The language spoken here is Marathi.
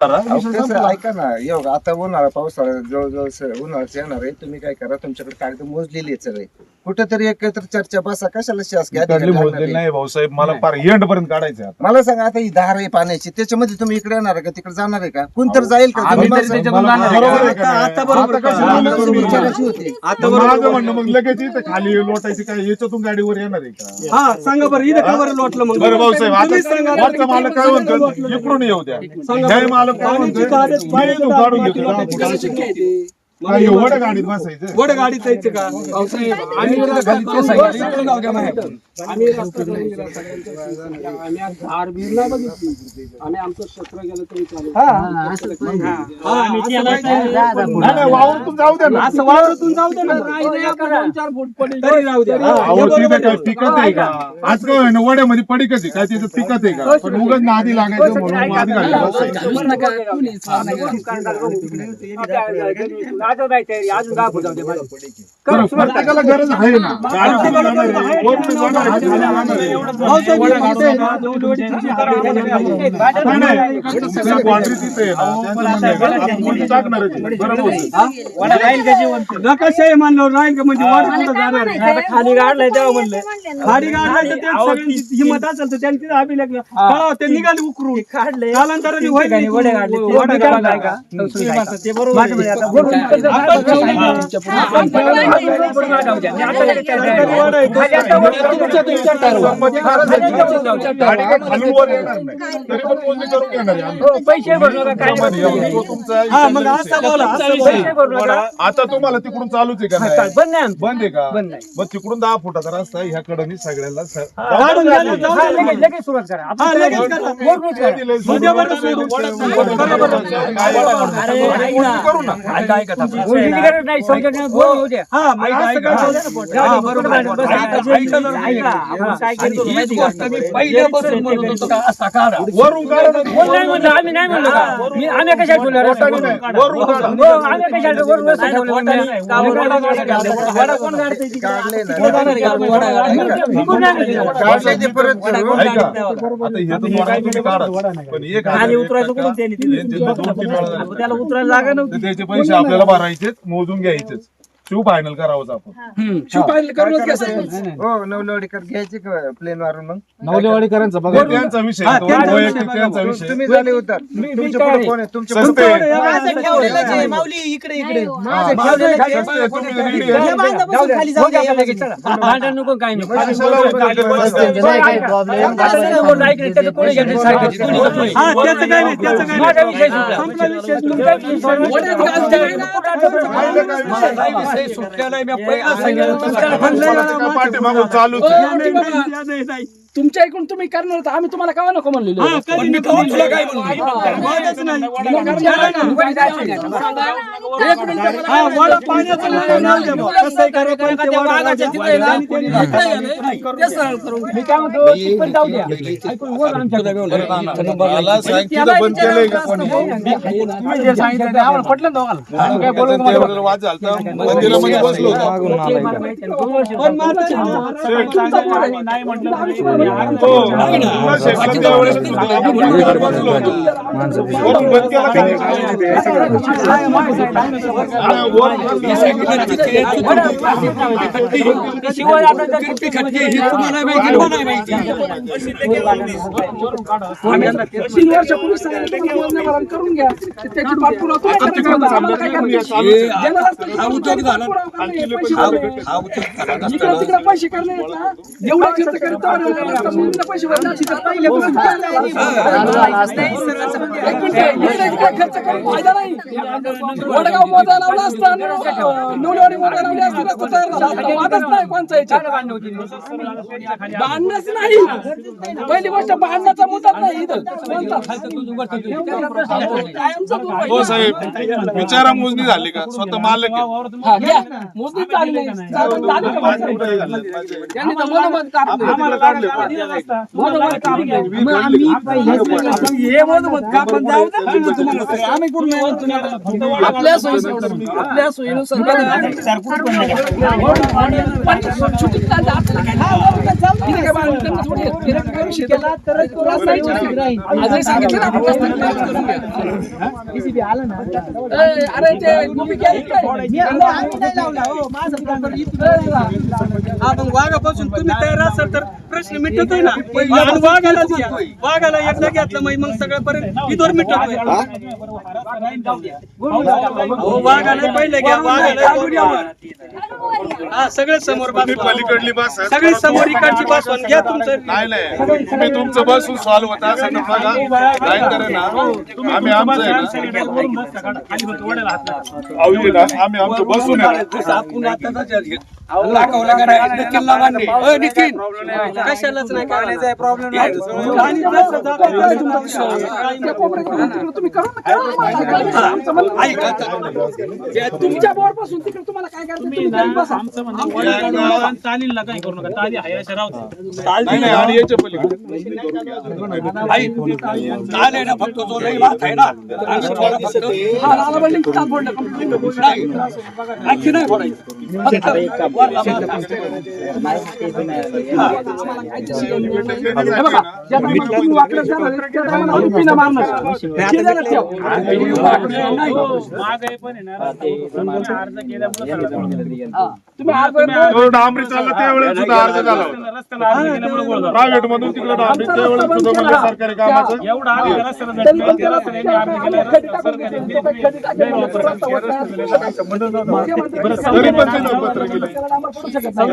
ऐका ना. येऊ आता उन्हाळा पावसाळा जवळजवळ स- येणार आहे तुम्ही काय करा तुमच्याकडे कागद मोजलेली आहे सगळे कुठेतरी एकत्र चर्चा बसा कशाला शासकीय अधिकारी काढली लागणार मोजलेली आहे? नाही भाऊसाहेब मला पार एंड पर्यंत काढायचं आहे मला सांगा आता ही धार आहे पाण्याची त्याच्यामध्ये तुम्ही इकडे येणार आहे का तिकडे जाणार आहे का? कोणतर जाईल का? आम्ही तुम्ही तरी बसा. त्याच्यातून मला- जाणार आहे. बरोबर आहे का? आता- नाही? आता बरोबर आता कसं कळलं. झालं मला तुम्ही? विचारायची होती? आता मग बरोबर माझं म्हणणं मग लगेच इथं खाली लोटायची काय? याच्यातून गाडीवर येणार आहे का? हा सांगा बरं इथं का बरं लोटलं मग. बरं भाऊसाहेब तुम्हीच सांगा आता वरचा मालक काय म्हणतो? इकडून येऊ द्या. जय मालक काय पाण्याची कागद- म्हणतो मी इथून काढून घेतो दहा पाण्याची फुटाचं. शक्य आहे ते. काय एवढं गाडीत बसायचं वड गाडीत जायचं का आम्ही रस्ता करून इकडून जाऊ द्या माहिती. आम्ही रस्ता करून दिला सगळ्यांच्या. आम्ही आज धार बीर नाही बघितली. आम्ही आमचं शस्त्र गेलं तरी चालेल. हा, असं काही नाही. हा, असं काही नाही. नाही, नाही, वावरतून जाऊ द्या ना असं वावरातून जाऊ दे ना दोन चार फूट पडेल तरी राहू द्या हा, अहो तिथे बरोबर काय आहे. पिकत आहे का आज काय ना वड्यामध्ये पडिकच आहे काय तिथं पिकत आहे का पण उगाच नादी लागायचं म्हणून नादी बसायचं. नाही, नाही, तिथे आहे ना, आपण कोणी टाकणार आहे ते. बरोबर आहे. मानल्यावर राहील का म्हणजे वर कुठं जाणार आहे? खाली काढलाय तेव्हा म्हणलं खाली गाडलं तर ते सगळ्यांची हिंमत असेल तर त्यांनी तिथे आम्ही लागलं कळावं, ते निघाली उकरून काढले कालांतराने होईल वडे काढले ते वडे काढला. काढलाय का? ते बरोबर आहे. आता पैसे भरू नका तुम्हाला तिकडून चालूच आहे का? बंद नाही. बंद आहे. का? बंद नाही. मग तिकडून दहा फुटाचा रस्ता आहे, ह्या कडनी सगळ्याला. लगेच सुरुवात करा. काय करू. ना. बोलण्याची गरज नाही समजत नाही, बोल होऊ द्या. हा मग असं काय बोला. हा, बरोबर आहे. बस ऐका, ऐका. आपण काय करतो माहिती का? वरून काढा ना. कोण नाही म्हणलं, आम्ही नाही म्हणलो का? मी- आम्ही कशाला ठेवलं रे? वरून नाही, वरून काढा. हो, आम्ही कशाला वरून असं ठेवलं? वडा कसं काढलं? वडा कोण काढतंय तिकडे? काढले ना. विकून नाही दिलं. काढले ते परत करू. ऐका. आता हे तर वडा तुम्ही काढा. पण एक खाली हजार उतरायचं रुपये कुठून त्यांनी दिलं? यांचे तर दोन तीन वेळा झाले. आपण त्याला उतरायला जागा नव्हती तर त्याचे पैसे आपल्याला भरायचेच मोजून घ्यायचेच शिव फायनल करावंच आपण. शिपाई करूनच घ्या सरपंच. हो नवलवाडीकर घ्यायची का प्लेन वरून मग. नवलेवाडीकरांचा बघा. ते त्यांचा विषय हा, तो त्यांचा वैयक्तिक विषय त्यांचा बघा. विषय तुम्ही झाले उतर तुमच्यापुढे कोण आहे तुमच्यापुढे सस्ते तुमचं एवढं माझं असेल तर ठेवलेलंच आहे, बघा. माऊली इकडे इकडे. हा, माझं ठेवलेलं आहे. सस्ते, तुम्ही रेडी आहे. जाऊ द्या, जाऊ द्या. हो द्या आपल्याला लगेच, चला. भांडण नको काही नको. कशाला उतरते बसते? हा त्याचं काय नाही त्याचं काय माझा नाही विषय. संपला विषय. तुमचा विषय. चालूच आहे. नाही, नाही, नाही, नाही. तुमच्या ऐकून तुम्ही करणार होता आम्ही तुम्हाला कावा नको म्हणलेलो हा, कधी नको म्हणलं. वादच नाही. हा, वडा पाण्याचं नाही, नाही द्या बुवा. कसंही करा, पण ते वडा राजा. आणि त्यांनी मी काय म्हणतो पण जाऊ द्या ऐकून वर आमच्याकडे. मला सांग तिथं बंद केलंय का कोणी तुम्ही जे सांगितलं ते आम्हाला पटलं ना दोघांना? काय बोलू तुम्हाला? त्यावेळेला वाद झालता मंदिरामध्ये बसलो होतो ते मला माहिती आहे ना, दोन वर्ष पण माझं आम्ही नाही म्हटलं नाही. हो, पुन्हा शिवाय आपलं तर- तीन वर्षापूर्वी सांगितलं तुम्ही योजनेवर करून घ्या त्याची पाठपुरावा तुम्ही आता करता. तिकडून आम्हाला काय समजा करायचं? चालूच आहे. ज्याला रस्ता नाही, पाठपुरावा करा, पैसे करणे एवढा खर्च करीत खर्च करून फायदा नाही. वडगाव मोजा लावला असता नवलेवाडी मोजा लावली असती रस्ता तयार झाला. वादच नाही कोणचा याच्यात. भांडणच नाही. पहिली गोष्ट भांडणाचा मुद्दाच नाही इथं. हो साहेब विचारा मोजणी झाली का? स्वतः मालक. हा. मोजणी चालली नाही. त्यांनी तर. आम्हाला काढले आपल्या सोयीनुसार आपल्या सोयीनुसार पण सुटसुटीत चालतं. आपल्याला काय? हा, बरोबर, चालतं. इथे काय बांधून त्यांना थोडी आहे. direct काय विषय केला तरच तो रस्ता व्यवस्थित राहील. आजही सांगितलं ना आपण रस्ता clear करून घ्या. ए, अरे ते गोपी केली काय? हा मग वाघापासून तुम्ही तयार असाल तर प्रश्न मिटतोय ना. आणि वाघालाच घ्या वाघाला एकदा घेतलं मग मग सगळ्यापर्यंत इथवर मिटतोय. हो? वाघाला पहिले घ्या वाघाला. हा सगळे समोर तुम्ही बसवा. पलीकडली बस. सगळे समोर इकडची बसवून घ्या तुमचं. नाही नाही. तुम्ही तुमचं बसून सॉल्व्ह होता असं बघा. काय करे ना. आम्ही आमचं आहे ना, आम्ही आमचं बसून आहे. ना. कशालाच नाही करायचं प्रॉब्लेम तुम्ही करा ना, करा ना. तुमच्या बोर्डपासून तिकडे तुम्हाला काय करायचं तुम्ही खाली बसा. नाही नाही आणि याच्या पलीकडे. हा, लाला बिल्डिंग चाल बोर्ड हे बघा ज्या टायमाला तुम्ही वाकडं जाणार आहे, त्या टायमाला आम्ही तुम्ही अर्ज- डांबरी चालला त्यावेळेस सुद्धा अर्ज झाला होता. प्रायव्हेट मधून तिकडे डांबरी त्यावेळेस सुद्धा म्हणजे सरकारी कामाचं. तरी पण त्याला खडी टाकून घेतली. तो काही खडी टाकेल नाही. रस्ता होत नाही. मुख्यमंत्री तरी पण ते पत्र केलं. त्याला डांबर पडू शकत नाही.